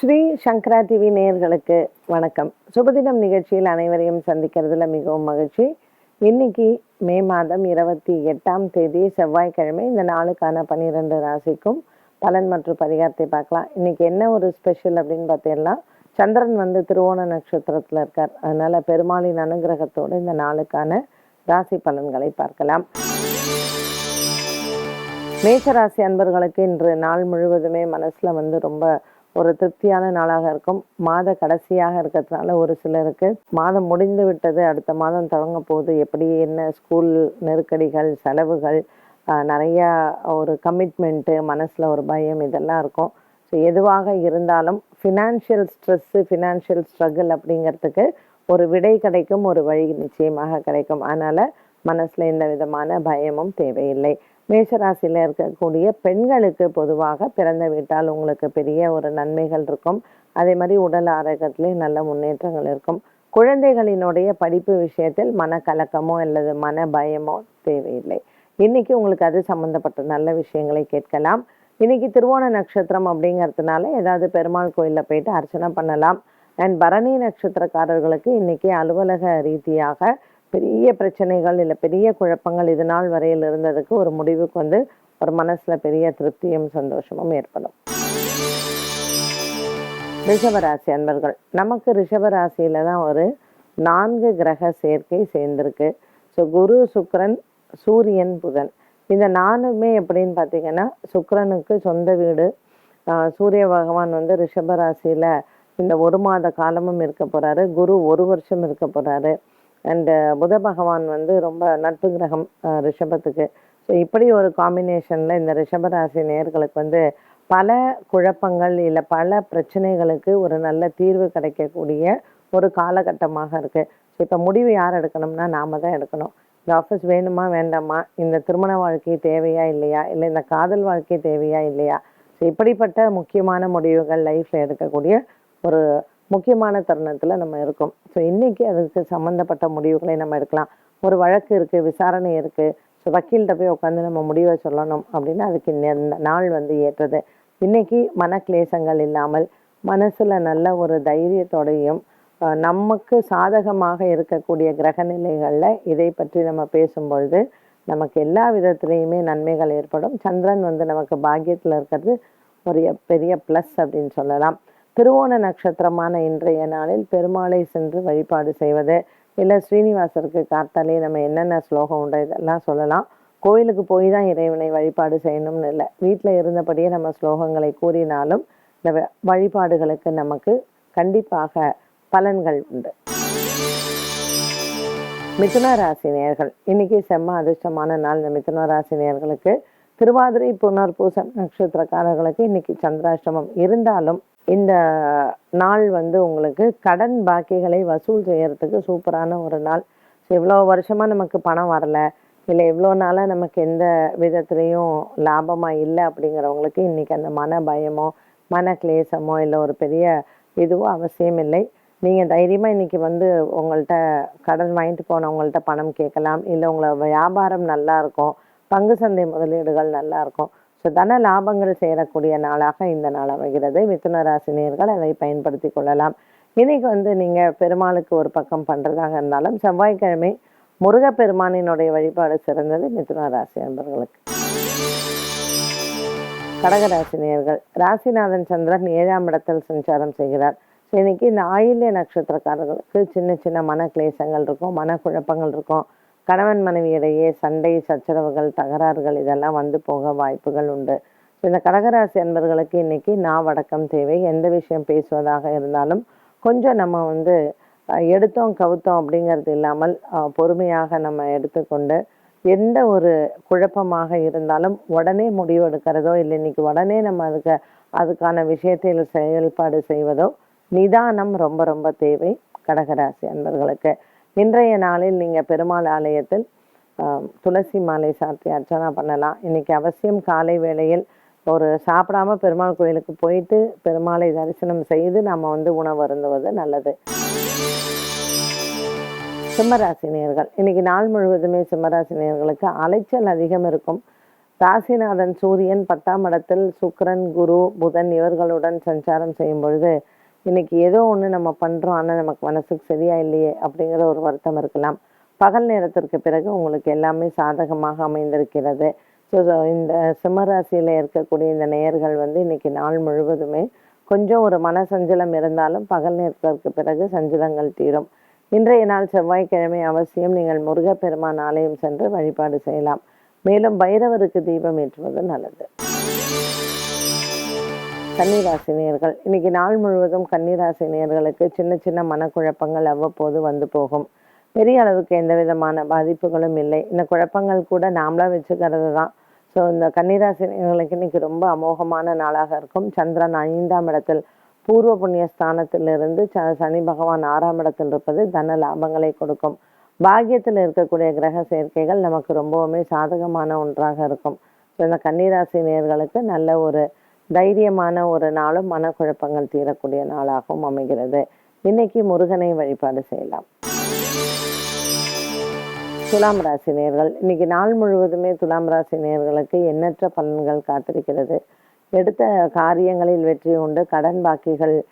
ஸ்ரீ சங்கரா TV நேயர்களுக்கு வணக்கம். சுபதினம் நிகழ்ச்சியில் அனைவரையும் சந்திக்கிறதுல மிகவும் மகிழ்ச்சி. இன்னைக்கு மே மாதம் இருபத்தி எட்டாம் தேதி செவ்வாய்க்கிழமை. இந்த நாளுக்கான பன்னிரெண்டு ராசிக்கும் பலன் மற்றும் பரிகாரத்தை பார்க்கலாம். இன்னைக்கு என்ன ஒரு ஸ்பெஷல் அப்படின்னு பார்த்தீங்கன்னா சந்திரன் வந்து திருவோண நட்சத்திரத்தில் இருக்கார். அதனால பெருமாளின் அனுகிரகத்தோடு இந்த நாளுக்கான ராசி பலன்களை பார்க்கலாம். மேஷராசி அன்பர்களுக்கு இன்று நாள் முழுவதுமே மனசில் வந்து ரொம்ப ஒரு திருப்தியான நாளாக இருக்கும். மாத கடைசியாக இருக்கிறதுனால ஒரு சிலருக்கு மாதம் முடிந்து விட்டது அடுத்த மாதம் தொடங்க போகுது. எப்படி என்ன ஸ்கூல் நெருக்கடிகள் செலவுகள் நிறையா ஒரு கமிட்மெண்ட்டு மனசுல ஒரு பயம் இதெல்லாம் இருக்கும். ஸோ எதுவாக இருந்தாலும் ஃபினான்ஷியல் ஸ்ட்ரெஸ்ஸு ஃபினான்ஷியல் ஸ்ட்ரகிள் அப்படிங்கிறதுக்கு ஒரு விடை கிடைக்கும் ஒரு வழி நிச்சயமாக கிடைக்கும். அதனால மனசுல எந்த விதமான பயமும் தேவையில்லை. மேஷராசியில் இருக்கக்கூடிய பெண்களுக்கு பொதுவாக பிறந்த வீட்டால் உங்களுக்கு பெரிய ஒரு நன்மைகள் இருக்கும். அதே மாதிரி உடல் ஆரோக்கியத்திலேயும் நல்ல முன்னேற்றங்கள் இருக்கும். குழந்தைகளினுடைய படிப்பு விஷயத்தில் மனக்கலக்கமோ அல்லது மன பயமோ தேவையில்லை. இன்னைக்கு உங்களுக்கு அது சம்மந்தப்பட்ட நல்ல விஷயங்களை கேட்கலாம். இன்னைக்கு திருவோண நட்சத்திரம் அப்படிங்கிறதுனால ஏதாவது பெருமாள் கோயிலில் போயிட்டு அர்ச்சனை பண்ணலாம். அண்ட் பரணி நட்சத்திரக்காரர்களுக்கு இன்னைக்கு அலுவலக ரீதியாக பெரிய பிரச்சனைகள் இல்லை பெரிய குழப்பங்கள் இது நாள் வரையில் இருந்ததுக்கு ஒரு முடிவுக்கு வந்து ஒரு மனசில் பெரிய திருப்தியும் சந்தோஷமும் ஏற்படும். ரிஷபராசி அன்பர்கள் நமக்கு ரிஷபராசியில் தான் ஒரு நான்கு கிரக சேர்க்கை சேர்ந்திருக்கு. ஸோ குரு சுக்கரன் சூரியன் புதன். இந்த நானுமே எப்படின்னு பார்த்தீங்கன்னா சுக்கரனுக்கு சொந்த வீடு. சூரிய பகவான் வந்து ரிஷபராசியில் இந்த ஒரு மாத காலமும் இருக்க போகிறாரு குரு ஒரு வருஷம் இருக்க போகிறாரு அண்டு uh, புத பகவான் வந்து ரொம்ப நட்பு கிரகம் ரிஷபத்துக்கு. ஸோ இப்படி ஒரு காம்பினேஷனில் இந்த ரிஷபராசி நேர்களுக்கு வந்து பல குழப்பங்கள் இல்லை பல பிரச்சனைகளுக்கு ஒரு நல்ல தீர்வு கிடைக்கக்கூடிய ஒரு காலகட்டமாக இருக்குது ஸோ இப்போ முடிவு யார் எடுக்கணும்னா நாம தான் எடுக்கணும். இந்த ஆஃபீஸ் வேணுமா வேண்டாமா? இந்த திருமண வாழ்க்கை தேவையா இல்லையா? இல்லை இந்த காதல் வாழ்க்கை தேவையா இல்லையா? ஸோ இப்படிப்பட்ட முக்கியமான முடிவுகள் லைஃப்பில் எடுக்கக்கூடிய ஒரு முக்கியமான தருணத்தில் நம்ம இருக்கோம். ஸோ இன்றைக்கி அதுக்கு சம்மந்தப்பட்ட முடிவுகளை நம்ம எடுக்கலாம். ஒரு வழக்கு இருக்குது விசாரணை இருக்குது ஸோ வக்கீல்கிட்ட போய் உட்காந்து நம்ம முடிவை சொல்லணும் அப்படின்னா அதுக்கு இந்த நாள் வந்து ஏற்றது. இன்னைக்கு மனக்லேசங்கள் இல்லாமல் மனசில் நல்ல ஒரு தைரியத்தோடையும் நமக்கு சாதகமாக இருக்கக்கூடிய கிரகநிலைகளில் இதை பற்றி நம்ம பேசும்பொழுது நமக்கு எல்லா விதத்துலேயுமே நன்மைகள் ஏற்படும். சந்திரன் வந்து நமக்கு பாக்கியத்தில் இருக்கிறது ஒரு பெரிய ப்ளஸ் அப்படின்னு சொல்லலாம். திருவோண நட்சத்திரமான இன்றைய நாளில் பெருமாளை சென்று வழிபாடு செய்வது. இல்லை ஸ்ரீனிவாசருக்கு காத்தாலே நம்ம என்னென்ன ஸ்லோகம் உண்டு இதெல்லாம் சொல்லலாம். கோயிலுக்கு போய் தான் இறைவனை வழிபாடு செய்யணும்னு இல்லை. வீட்டில் இருந்தபடியே நம்ம ஸ்லோகங்களை கூறினாலும் இந்த வ- வழிபாடுகளுக்கு நமக்கு கண்டிப்பாக பலன்கள் உண்டு. மிதுன ராசி நேர்கள் இன்னைக்கு செம்ம அதிர்ஷ்டமான நாள் இந்த மிதுன ராசி நேர்களுக்கு திருவாதிரை புனர்பூசம் நட்சத்திரக்காரர்களுக்கு இன்னைக்கு சந்திராஷ்டமம். இருந்தாலும் இந்த நாள் வந்து உங்களுக்கு கடன் பாக்கிகளை வசூல் செய்கிறதுக்கு சூப்பரான ஒரு நாள். இவ்வளோ வருஷமாக நமக்கு பணம் வரல. இல்லை இவ்வளோ நாளாக நமக்கு எந்த விதத்துலேயும் லாபமாக இல்லை அப்படிங்கிறவங்களுக்கு இன்றைக்கி அந்த மன பயமோ மன கிளேசமோ இல்லை ஒரு பெரிய இதுவோ அவசியம் இல்லை. நீங்கள் தைரியமாக இன்றைக்கி வந்து உங்கள்கிட்ட கடன் வாங்கிட்டு போனவங்கள்ட்ட பணம் கேட்கலாம். இல்லை உங்களை வியாபாரம் நல்லாயிருக்கும் பங்கு சந்தை முதலீடுகள் நல்லாயிருக்கும் ஸோ தன லாபங்கள் சேரக்கூடிய நாளாக இந்த நாள் அமைகிறது. மிதுன ராசினியர்கள் அதை பயன்படுத்தி கொள்ளலாம். இன்னைக்கு வந்து நீங்கள் பெருமாளுக்கு ஒரு பக்கம் பண்ணுறதாக இருந்தாலும் செவ்வாய்க்கிழமை முருகப்பெருமானினுடைய வழிபாடு சிறந்தது மிதுன ராசி அன்பர்களுக்கு. கடகராசினியர்கள் ராசிநாதன் சந்திரன் ஏழாம் இடத்தில் சஞ்சாரம் செய்கிறார். ஸோ இன்னைக்கு இந்த ஆயில்ய நட்சத்திரக்காரர்களுக்கு சின்ன சின்ன மன கிளேசங்கள் இருக்கும் மனக்குழப்பங்கள் இருக்கும். கணவன் மனைவியிடையே சண்டை சச்சரவுகள் தகராறுகள் இதெல்லாம் வந்து போக வாய்ப்புகள் உண்டு. ஸோ இந்த கடகராசி அன்பர்களுக்கு இன்னைக்கு வடக்கம் தேவை. எந்த விஷயம் பேசுவதாக இருந்தாலும் கொஞ்சம் நம்ம வந்து எடுத்தோம் கவுத்தோம் அப்படிங்கிறது இல்லாமல் பொறுமையாக நம்ம எடுத்துக்கொண்டு எந்த ஒரு குழப்பமாக இருந்தாலும் உடனே முடிவு எடுக்கிறதோ இல்லை இன்னைக்கு உடனே நம்ம அதுக்கு அதுக்கான விஷயத்தில் செயல்பாடு செய்வதோ நிதானம் ரொம்ப ரொம்ப தேவை கடகராசி அன்பர்களுக்கு. இன்றைய நாளில் நீங்கள் பெருமாள் ஆலயத்தில் ஆஹ், துளசி மாலை சாத்தி அர்ச்சனா பண்ணலாம். இன்னைக்கு அவசியம் காலை வேளையில் ஒரு சாப்பிடாம பெருமாள் கோயிலுக்கு போயிட்டு பெருமாளை தரிசனம் செய்து நம்ம வந்து உணவு அருந்துவது நல்லது. சிம்மராசினியர்கள். இன்னைக்கு நாள் முழுவதுமே சிம்மராசினியர்களுக்கு அலைச்சல் அதிகம் இருக்கும். ராசிநாதன் சூரியன் பத்தாம் இடத்தில் சுக்கரன் குரு புதன் இவர்களுடன் சஞ்சாரம் செய்யும் பொழுது இன்னைக்கு ஏதோ ஒன்று நம்ம பண்ணுறோம் ஆனால் நமக்கு மனசுக்கு சரியா இல்லையே அப்படிங்கிற ஒரு வருத்தம் இருக்கலாம். பகல் நேரத்திற்கு பிறகு உங்களுக்கு எல்லாமே சாதகமாக அமைந்திருக்கிறது. ஸோ இந்த சிம்மராசியில் இருக்கக்கூடிய இந்த நேயர்கள் வந்து இன்னைக்கு நாள் முழுவதுமே கொஞ்சம் ஒரு மன சஞ்சலம் இருந்தாலும் பகல் நேரத்திற்கு பிறகு சஞ்சலங்கள் தீரும். இன்றைய நாள் செவ்வாய்க்கிழமை அவசியம் நீங்கள் முருகப்பெருமான் ஆலயம் சென்று வழிபாடு செய்யலாம். மேலும் பைரவருக்கு தீபம் ஏற்றுவது நல்லது. கன்னிராசினியர்கள். இன்னைக்கு நாள் முழுவதும் கன்னிராசினியர்களுக்கு சின்ன சின்ன மனக்குழப்பங்கள் அவ்வப்போது வந்து போகும். பெரிய அளவுக்கு எந்த விதமான பாதிப்புகளும் இல்லை. இந்த குழப்பங்கள் கூட நாமளா வச்சுக்கிறது தான். ஸோ இந்த கன்னிராசினியர்களுக்கு இன்னைக்கு ரொம்ப அமோகமான நாளாக இருக்கும். சந்திரன் ஐந்தாம் இடத்தில் பூர்வ புண்ணிய ஸ்தானத்திலிருந்து ச சனி பகவான் ஆறாம் இடத்தில் இருப்பது தன லாபங்களை கொடுக்கும். பாக்கியத்தில் இருக்கக்கூடிய கிரக சேர்க்கைகள் நமக்கு ரொம்பவுமே சாதகமான ஒன்றாக இருக்கும். ஸோ இந்த கன்னிராசி நேர்களுக்கு நல்ல ஒரு தைரியமான ஒரு நாளும் மனக்குழப்பங்கள் தீரக்கூடிய நாளாகவும் அமைகிறது. இன்னைக்கு முருகனை வழிபாடு செய்யலாம். துலாம் ராசி நேர்கள் இன்னைக்கு நாள் முழுவதுமே துலாம் ராசி நேர்களுக்கு எண்ணற்ற பலன்கள் காத்திருக்கிறது. எடுத்த காரியங்களில் வெற்றி உண்டு. கடன் பாக்கிகள்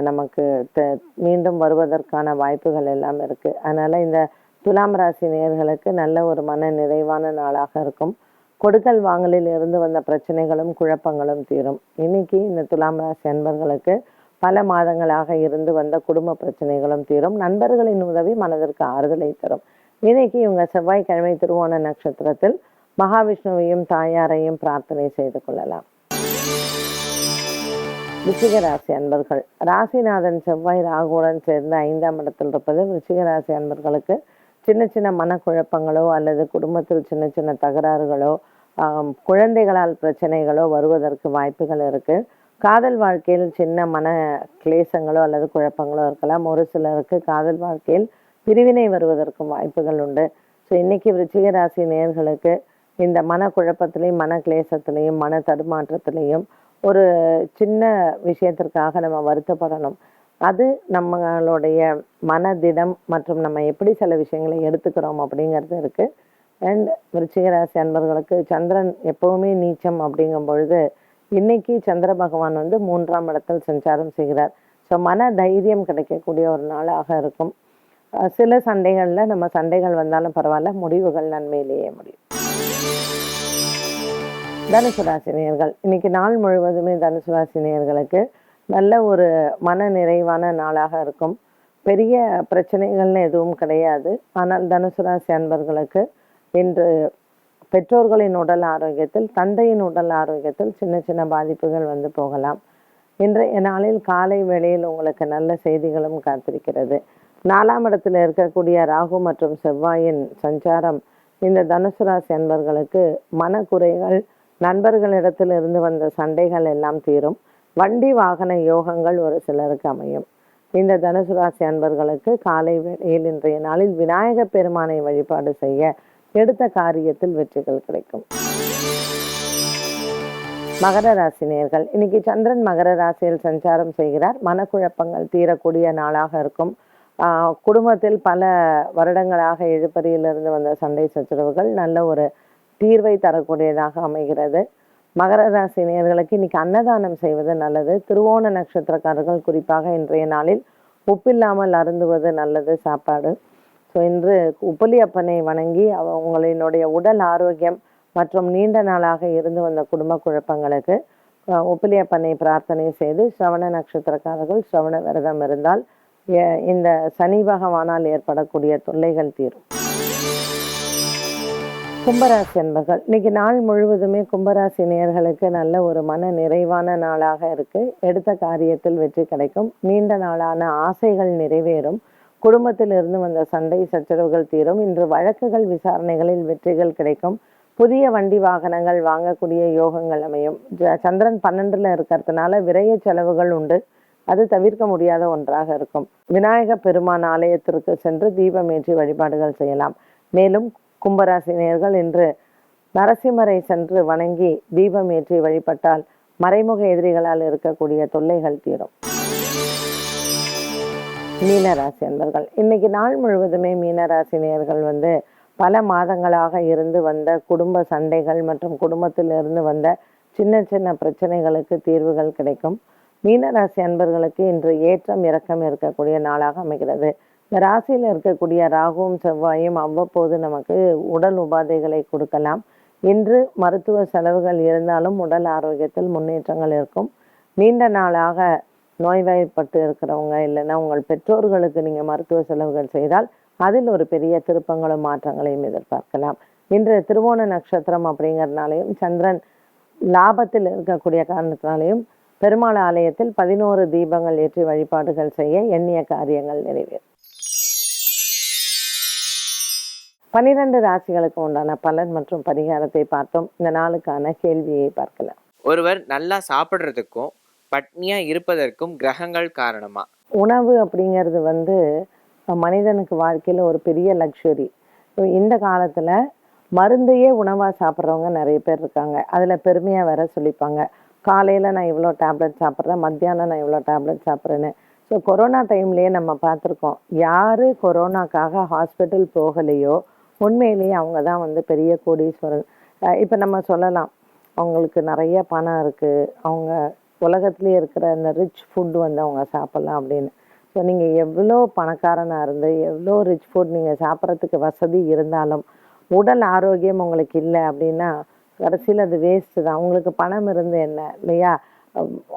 நமக்கு த- மீண்டும் வருவதற்கான வாய்ப்புகள் எல்லாம் இருக்கு. அதனால இந்த துலாம் ராசி நேர்களுக்கு நல்ல ஒரு மன நிறைவான நாளாக இருக்கும். கொடுக்கல் வாங்கலில் இருந்து வந்த பிரச்சனைகளும் குழப்பங்களும் தீரும். இன்னைக்கு இந்த துலாம் ராசி அன்பர்களுக்கு பல மாதங்களாக இருந்து வந்த குடும்ப பிரச்சனைகளும் தீரும். நண்பர்களின் உதவி மனதிற்கு ஆறுதலை தரும். இன்னைக்கு இவங்க செவ்வாய்க்கிழமை திருவோண நட்சத்திரத்தில் மகாவிஷ்ணுவையும் தாயாரையும் பிரார்த்தனை செய்து கொள்ளலாம். விருச்சிக ராசி அன்பர்கள் ராசிநாதன் செவ்வாய் ராகுடன் சேர்ந்து ஐந்தாம் இடத்தில் இருப்பது விருச்சிக ராசி அன்பர்களுக்கு சின்ன சின்ன மனக்குழப்பங்களோ அல்லது குடும்பத்தில் சின்ன சின்ன தகராறுகளோ குழந்தைகளால் பிரச்சனைகளோ வருவதற்கு வாய்ப்புகள் இருக்குது காதல் வாழ்க்கையில் சின்ன மன கிளேசங்களோ அல்லது குழப்பங்களோ இருக்கலாம். ஒரு சிலருக்கு காதல் வாழ்க்கையில் பிரிவினை வருவதற்கும் வாய்ப்புகள் உண்டு. ஸோ இன்றைக்கி விருச்சிக ராசி நேர்களுக்கு இந்த மன குழப்பத்திலையும் மன கிளேசத்திலையும் மன தடுமாற்றத்திலையும் ஒரு சின்ன விஷயத்திற்காக நம்ம வருத்தப்படணும். அது நம்மளுடைய மனதிடம் மற்றும் நம்ம எப்படி சில விஷயங்களை எடுத்துக்கிறோம் அப்படிங்கிறது இருக்குது அண்ட் விருச்சிகராசி அன்பர்களுக்கு சந்திரன் எப்பவுமே நீச்சம் அப்படிங்கும் பொழுது இன்னைக்கு சந்திர பகவான் வந்து மூன்றாம் இடத்தில் சஞ்சாரம் செய்கிறார். ஸோ மன தைரியம் கிடைக்கக்கூடிய ஒரு நாளாக இருக்கும். சில சண்டைகளில் நம்ம சண்டைகள் வந்தாலும் பரவாயில்ல முடிவுகள் நன்மையிலேயே முடியும். தனுசு ராசி இன்னைக்கு நாள் முழுவதுமே தனுசு ராசி நல்ல ஒரு மன நிறைவான நாளாக இருக்கும். பெரிய பிரச்சனைகள்னு எதுவும் கிடையாது. ஆனால் தனுசு ராசி அன்பர்களுக்கு இன்று பெற்றோர்களின் உடல் ஆரோக்கியத்தில் தந்தையின் உடல் ஆரோக்கியத்தில் சின்ன சின்ன பாதிப்புகள் வந்து போகலாம். இன்றைய நாளில் காலை வேளையில் உங்களுக்கு நல்ல செய்திகளும் காத்திருக்கிறது. நாலாம் இடத்தில் இருக்கக்கூடிய ராகு மற்றும் செவ்வாயின் சஞ்சாரம் இந்த தனுசு ராசி அன்பர்களுக்கு மனக்குறைகள் நண்பர்களிடத்தில் இருந்து வந்த சண்டைகள் எல்லாம் தீரும். வண்டி வாகன யோகங்கள் ஒரு சிலருக்கு அமையும். இந்த தனுசு ராசி அன்பர்களுக்கு காலை வேளையில் இன்றைய நாளில் விநாயகப் பெருமானை வழிபாடு செய்ய எடுத்த காரியத்தில் வெற்றிகள் கிடைக்கும். மகர ராசி இன்னைக்கு சந்திரன் மகர ராசியில் சஞ்சாரம் செய்கிறார். மனக்குழப்பங்கள் தீரக்கூடிய நாளாக இருக்கும். குடும்பத்தில் பல வருடங்களாக இழுபறியிலிருந்து வந்த சண்டை சச்சரவுகள் நல்ல ஒரு தீர்வை தரக்கூடியதாக அமைகிறது. மகர ராசி இன்னைக்கு அன்னதானம் செய்வது நல்லது. திருவோண நட்சத்திரக்காரர்கள் குறிப்பாக இன்றைய நாளில் உப்பில்லாமல் அருந்துவது நல்லது சாப்பாடு. ஸோ இன்று உப்பலி அப்பனை வணங்கி அவங்களினுடைய உடல் ஆரோக்கியம் மற்றும் நீண்ட நாளாக இருந்து வந்த குடும்ப குழப்பங்களுக்கு உப்பிலியப்பனை பிரார்த்தனை செய்து சிரவண நட்சத்திரக்காரர்கள் சிரவண விரதம் இருந்தால் இந்த சனி பகவானால் ஏற்படக்கூடிய தொல்லைகள் தீரும். கும்பராசி என்பர்கள் இன்னைக்கு நாள் முழுவதுமே கும்பராசி நேர்களுக்கு நல்ல ஒரு மன நிறைவான நாளாக இருக்கு. எடுத்த காரியத்தில் வெற்றி கிடைக்கும். நீண்ட நாளான ஆசைகள் நிறைவேறும். குடும்பத்தில் இருந்து வந்த சண்டை சச்சரவுகள் தீரும். இன்று வழக்குகள் விசாரணைகளில் வெற்றிகள் கிடைக்கும். புதிய வண்டி வாகனங்கள் வாங்கக்கூடிய யோகங்கள் அமையும். சந்திரன் பன்னெண்டுல இருக்கிறதுனால விரைய செலவுகள் உண்டு. அது தவிர்க்க முடியாத ஒன்றாக இருக்கும். விநாயக பெருமான் ஆலயத்திற்கு சென்று தீபமேற்றி வழிபாடுகள் செய்யலாம். மேலும் கும்பராசினியர்கள் இன்று நரசிம்மரை சென்று வணங்கி தீபம் ஏற்றி வழிபட்டால் மறைமுக எதிரிகளால் இருக்கக்கூடிய தொல்லைகள் தீரும். மீனராசி அன்பர்கள். இன்னைக்கு நாள் முழுவதுமே மீனராசினியர்கள் வந்து பல மாதங்களாக இருந்து வந்த குடும்ப சண்டைகள் மற்றும் குடும்பத்தில் இருந்து வந்த சின்ன சின்ன பிரச்சனைகளுக்கு தீர்வுகள் கிடைக்கும். மீனராசி அன்பர்களுக்கு இன்று ஏற்றம் இறக்கம் இருக்கக்கூடிய நாளாக அமைகிறது. இந்த ராசியில் இருக்கக்கூடிய ராகுவும் செவ்வாயும் அவ்வப்போது நமக்கு உடல் உபாதைகளை கொடுக்கலாம். இன்று மருத்துவ செலவுகள் இருந்தாலும் உடல் ஆரோக்கியத்தில் முன்னேற்றங்கள் இருக்கும். நீண்ட நாளாக நோய்வாய்ப்பட்டு இருக்கிறவங்க இல்லைன்னா உங்கள் பெற்றோர்களுக்கு நீங்கள் மருத்துவ செலவுகள் செய்தால் அதில் ஒரு பெரிய திருப்பங்களும் மாற்றங்களையும் எதிர்பார்க்கலாம். இன்று திருவோண நட்சத்திரம் அப்படிங்கிறதுனாலையும் சந்திரன் லாபத்தில் இருக்கக்கூடிய காரணத்தினாலையும் பெருமாள் ஆலயத்தில் பதினோரு தீபங்கள் ஏற்றி வழிபாடுகள் செய்ய எண்ணிய காரியங்கள் நிறைவேறும். பனிரெண்டு ராசிகளுக்கு உண்டான பலன் மற்றும் பரிகாரத்தை பார்த்தோம். இந்த நாளுக்கான கேள்வியை பார்க்கலாம். ஒருவர் நல்லா சாப்பிட்றதுக்கும் பட்னியாக இருப்பதற்கும் கிரகங்கள் காரணமா? உணவு அப்படிங்கிறது வந்து மனிதனுக்கு வாழ்க்கையில் ஒரு பெரிய லக்ஸுரி இந்த காலத்தில் மருந்தையே உணவாக சாப்பிட்றவங்க நிறைய பேர் இருக்காங்க. அதில் பெருமையாக வேற சொல்லிப்பாங்க. காலையில் நான் இவ்வளோ டேப்லெட் சாப்பிட்றேன் மத்தியானம் நான் இவ்வளோ டேப்லெட் சாப்பிட்றேன்னு. ஸோ கொரோனா டைம்லேயே நம்ம பார்த்துருக்கோம். யார் கொரோனாக்காக ஹாஸ்பிட்டல் போகலையோ உண்மையிலேயே அவங்க தான் வந்து பெரிய கோடீஸ்வரன். இப்போ நம்ம சொல்லலாம். அவங்களுக்கு நிறைய பணம் இருக்குது அவங்க உலகத்துலேயே இருக்கிற இந்த ரிச் ஃபுட் வந்து அவங்க சாப்பிட்லாம் அப்படின்னு. ஸோ நீங்கள் எவ்வளோ பணக்காரனாக இருந்து எவ்வளோ ரிச் ஃபுட் நீங்கள் சாப்பிட்றதுக்கு வசதி இருந்தாலும் உடல் ஆரோக்கியம் உங்களுக்கு இல்லை அப்படின்னா கடைசியில் அது வேஸ்ட்டு தான். அவங்களுக்கு பணம் இருந்து என்ன இல்லையா?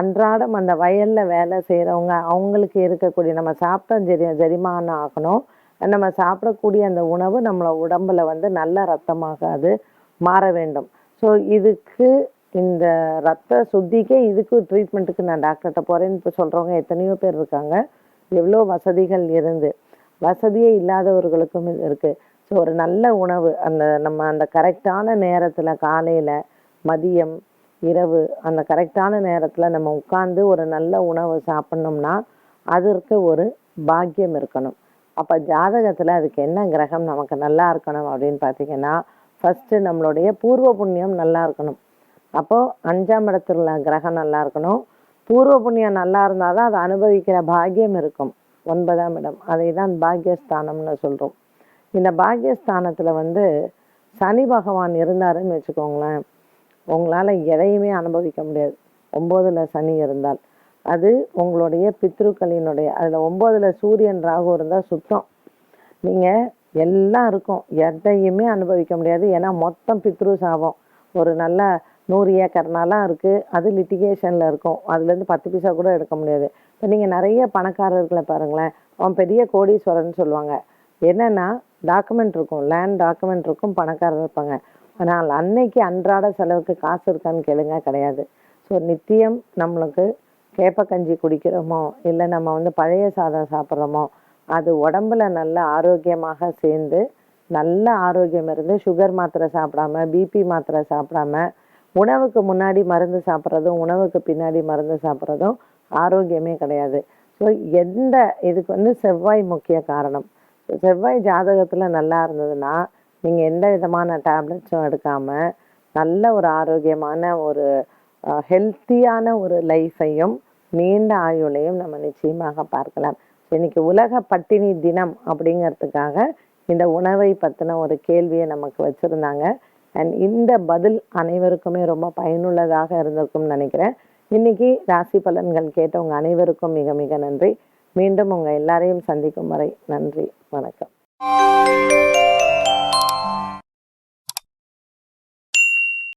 அன்றாடம் அந்த வயலில் வேலை செய்கிறவங்க அவங்களுக்கு இருக்கக்கூடிய நம்ம சாப்பிட்டா ஜெரி ஜெரிமானம் ஆகணும். நம்ம சாப்பிடக்கூடிய அந்த உணவு நம்மளை உடம்புல வந்து நல்ல ரத்தமாக அது மாற வேண்டும். ஸோ இதுக்கு இந்த ரத்த சுத்திக்கே இதுக்கு ட்ரீட்மெண்ட்டுக்கு நான் டாக்டர்கிட்ட போகிறேன்னு இப்போ சொல்கிறவங்க எத்தனையோ பேர் இருக்காங்க. எவ்வளோ வசதிகள் இருந்து. வசதியே இல்லாதவர்களுக்கும் இருக்குது ஸோ ஒரு நல்ல உணவு அந்த நம்ம அந்த கரெக்டான நேரத்தில் காலையில் மதியம் இரவு அந்த கரெக்டான நேரத்தில் நம்ம உட்காந்து ஒரு நல்ல உணவு சாப்பிட்ணோம்னா அதற்கு ஒரு பாக்கியம் இருக்கணும். அப்போ ஜாதகத்தில் அதுக்கு என்ன கிரகம் நமக்கு நல்லா இருக்கணும் அப்படின்னு பார்த்திங்கன்னா ஃபஸ்ட்டு நம்மளுடைய பூர்வ புண்ணியம் நல்லா இருக்கணும். அப்போது அஞ்சாம் இடத்துல கிரகம் நல்லா இருக்கணும். பூர்வ புண்ணியம் நல்லா இருந்தால் தான் அதை அனுபவிக்கிற பாக்கியம் இருக்கும். ஒன்பதாம் இடம். அதை தான் பாக்கியஸ்தானம்னு சொல்கிறோம் இந்த பாக்கியஸ்தானத்தில் வந்து சனி பகவான் இருந்தாருன்னு வச்சுக்கோங்களேன். உங்களால் எதையுமே அனுபவிக்க முடியாது. ஒம்போதில் சனி இருந்தால். அது உங்களுடைய பித்ருக்களினுடைய அதில் ஒம்போதில் சூரியன் ராகு இருந்தால் சுத்தம். நீங்கள் எல்லாம் இருக்கும். எதையுமே அனுபவிக்க முடியாது. ஏன்னா மொத்தம் பித்ரு சாபம். ஒரு நல்ல நூறு ஏக்கர்னாலாம் இருக்குது அது லிட்டிகேஷனில் இருக்கும். அதுலேருந்து பத்து பைசா கூட எடுக்க முடியாது. இப்போ நீங்கள் நிறைய பணக்காரர்களை பாருங்களேன். அவன் பெரிய கோடீஸ்வரன் சொல்லுவாங்க. என்னென்னா டாக்குமெண்ட் இருக்கும். லேண்ட் டாக்குமெண்ட் இருக்கும். பணக்காரர் இருப்பாங்க. ஆனால் அன்னைக்கு அன்றாட செலவுக்கு காசு இருக்கான்னு கேளுங்க கிடையாது. ஸோ நித்தியம் நம்மளுக்கு கேப்பக்கஞ்சி குடிக்கிறோமோ இல்லை நம்ம வந்து பழைய சாதம் சாப்பிட்றோமோ அது உடம்புல நல்ல ஆரோக்கியமாக சேர்ந்து நல்ல ஆரோக்கியம் இருந்து சுகர் மாத்திரை சாப்பிடாம பிபி மாத்திரை சாப்பிடாம உணவுக்கு முன்னாடி மருந்து சாப்பிட்றதும் உணவுக்கு பின்னாடி மருந்து சாப்பிட்றதும் ஆரோக்கியமே கிடையாது. ஸோ எந்த இதுக்கு வந்து செவ்வாய் முக்கிய காரணம். செவ்வாய் ஜாதகத்தில் நல்லா இருந்ததுன்னா நீங்கள் எந்த விதமான டேப்லெட்ஸும் எடுக்காமல் நல்ல ஒரு ஆரோக்கியமான ஒரு ஹெல்த்தியான ஒரு லைஃப்பையும் நீண்ட ஆயுளையும் நம்ம நிச்சயமாக பார்க்கலாம். இன்னைக்கு உலக பட்டினி தினம் அப்படிங்கிறதுக்காக இந்த உணவை பற்றின ஒரு கேள்வியை நமக்கு வச்சுருந்தாங்க. அண்ட் இந்த பதில் அனைவருக்குமே ரொம்ப பயனுள்ளதாக இருந்திருக்கும்னு நினைக்கிறேன். இன்னைக்கு ராசி பலன்கள் கேட்டவங்க அனைவருக்கும் மிக மிக நன்றி. மீண்டும் உங்கள் எல்லாரையும் சந்திக்கும் வரை நன்றி வணக்கம்.